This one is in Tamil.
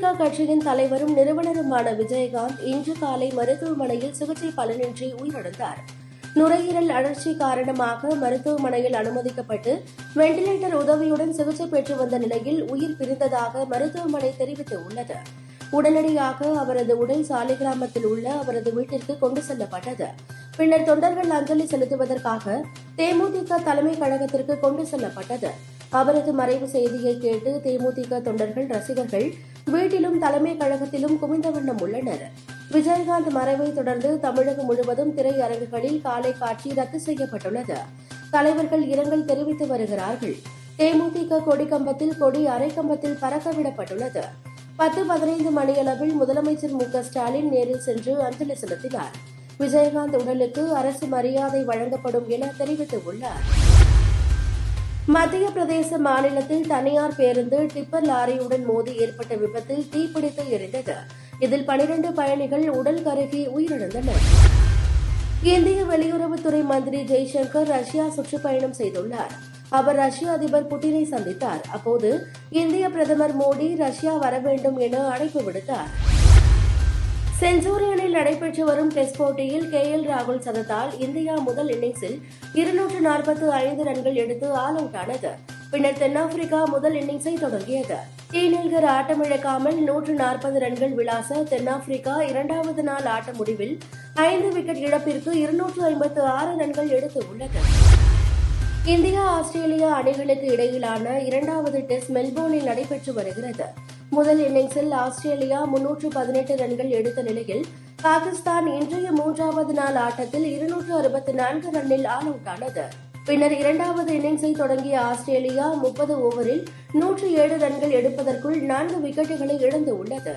கட்சியின் தலைவரும் நிறுவனருமான விஜயகாந்த் இன்று காலை மருத்துவமனையில் சிகிச்சை பலனின்றி உயிரிழந்தார். நுரையீரல் அழற்சி காரணமாக மருத்துவமனையில் அனுமதிக்கப்பட்டு வெண்டிலேட்டர் உதவியுடன் சிகிச்சை பெற்று வந்த நிலையில் உயிர் பிரிந்ததாக மருத்துவமனை தெரிவித்துள்ளது உடனடியாக அவரது உடல் சாலிகிராமத்தில் உள்ள அவரது வீட்டிற்கு கொண்டு செல்லப்பட்டது. பின்னர் தொண்டர்கள் அஞ்சலி செலுத்துவதற்காக தேமுதிக தலைமை கழகத்திற்கு கொண்டு செல்லப்பட்டது. அவரது மறைவு செய்தியை கேட்டு தேமுதிக தொண்டர்கள் ரசிகர்கள் வீட்டிலும் தலைமை கழகத்திலும் குவிந்த வண்ணம் உள்ளனர். விஜயகாந்த் மறைவை தொடர்ந்து தமிழகம் முழுவதும் திரையரங்குகளில் காலை காட்சி ரத்து செய்யப்பட்டுள்ளது. தலைவர்கள் இரங்கல் தெரிவித்து வருகிறார்கள். தேமுதிக கொடிக்கம்பத்தில் கொடி அரைக்கம்பத்தில் பறக்கவிடப்பட்டுள்ளது பத்து பதினைந்து மணியளவில் முதலமைச்சர் மு ஸ்டாலின் நேரில் சென்று அஞ்சலி செலுத்தினார். விஜயகாந்த் உடலுக்கு அரசு மரியாதை வழங்கப்படும் என தெரிவித்துள்ளார். மத்திய பிரதேச மாநிலத்தில் தனியார் பேருந்து டிப்பர் லாரியுடன் மோதி ஏற்பட்ட விபத்தில் தீப்பிடித்து எரிந்தது. இதில் பனிரண்டு பயணிகள் உடல் கருகி உயிரிழந்தனர். இந்திய வெளியுறவுத்துறை மந்திரி ஜெய்சங்கர் ரஷ்யா சுற்றுப்பயணம் செய்துள்ளார். அவர் ரஷ்ய அதிபர் புட்டினை சந்தித்தார். அப்போது இந்திய பிரதமர் மோடி ரஷ்யா வர வேண்டும் என அழைப்பு விடுத்தார். செஞ்சூரியனில் நடைபெற்று வரும் டெஸ்ட் போட்டியில் கே எல் ராகுல் சதத்தால் இந்தியா முதல் இன்னிங்ஸில் இருநூற்று நாற்பத்து ஐந்து ரன்கள் எடுத்து ஆல் அவுட் ஆனது. பின்னர் தென்னாப்பிரிக்கா முதல் இன்னிங்ஸை தொடங்கியது. டீநெல்கர் ஆட்டமிழக்காமல் நூற்று நாற்பது ரன்கள் விளாச தென்னாப்பிரிக்கா இரண்டாவது நாள் ஆட்ட முடிவில் ஐந்து விக்கெட் இழப்பிற்கு இருநூற்று ஐம்பத்து ஆறு ரன்கள் எடுத்து உள்ளது. இந்தியா ஆஸ்திரேலியா அணிகளுக்கு இடையிலான இரண்டாவது டெஸ்ட் மெல்போர்னில் நடைபெற்று வருகிறது. முதல் இன்னிங்ஸில் ஆஸ்திரேலியா முன்னூற்று பதினெட்டு ரன்கள் எடுத்த நிலையில் பாகிஸ்தான் இன்றைய மூன்றாவது நாள் ஆட்டத்தில் இருநூற்று அறுபத்தி நான்கு ரன்னில் ஆல் அவுட் ஆனது. பின்னர் இரண்டாவது இன்னிங்ஸை தொடங்கிய ஆஸ்திரேலியா முப்பது ஓவரில் நூற்று ஏழு ரன்கள் எடுப்பதற்குள் நான்கு விக்கெட்டுகளை இழந்துள்ளது